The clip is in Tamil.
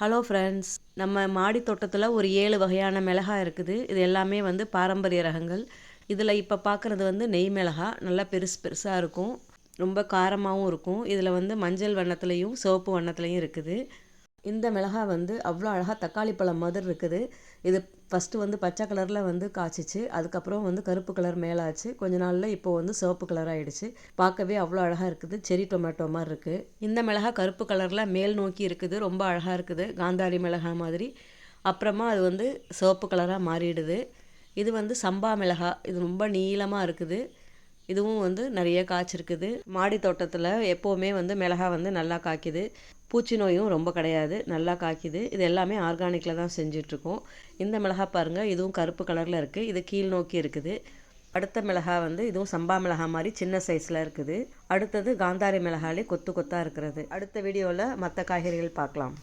ஹலோ ஃப்ரெண்ட்ஸ் நம்ம மாடி தோட்டத்தில் ஒரு ஏழு வகையான மிளகாய் இருக்குது. இது எல்லாமே வந்து பாரம்பரிய ரகங்கள். இதில் இப்போ பார்க்குறது வந்து நெய் மிளகா. நல்லா பெருசு பெருசாக இருக்கும். ரொம்ப காரமாகவும் இருக்கும். இதில் வந்து மஞ்சள் வண்ணத்துலேயும் சிவப்பு வண்ணத்துலேயும் இருக்குது. இந்த மிளகாய் வந்து அவ்வளோ அழகாக தக்காளி பழம் மாதிரி இருக்குது. இது ஃபஸ்ட்டு வந்து பச்சை கலரில் வந்து காய்ச்சிச்சு. அதுக்கப்புறம் வந்து கருப்பு கலர் மேலாச்சு. கொஞ்ச நாளில் இப்போ வந்து சிவப்பு கலர் ஆகிடுச்சு பார்க்கவே அவ்வளோ அழகாக இருக்குது. செரி டொமேட்டோ மாதிரி இருக்குது இந்த மிளகாய் கருப்பு கலரில் மேல் நோக்கி இருக்குது. ரொம்ப அழகாக இருக்குது. காந்தாரி மிளகாய் மாதிரி. அப்புறமா அது வந்து சிவப்பு கலராக மாறிடுது. இது வந்து சம்பா மிளகாய். இது ரொம்ப நீளமாக இருக்குது. இதுவும் வந்து நிறைய காய்ச்சிருக்குது. மாடி தோட்டத்தில் எப்போவுமே வந்து மிளகா வந்து நல்லா காய்க்குது. பூச்சி நோயும் ரொம்ப கிடையாது. நல்லா காய்க்குது. இது எல்லாமே ஆர்கானிக்கில் தான் செஞ்சிட்ருக்கோம். இந்த மிளகா பாருங்கள் இதுவும் கருப்பு கலரில் இருக்குது இது கீழ் நோக்கி இருக்குது. அடுத்த மிளகா வந்து இதுவும் சம்பா மிளகா மாதிரி சின்ன சைஸில் இருக்குது. அடுத்தது காந்தாரி மிளகாலே கொத்து கொத்தாக இருக்கிறது. அடுத்த வீடியோவில் மற்ற காய்கறிகள் பார்க்கலாம்.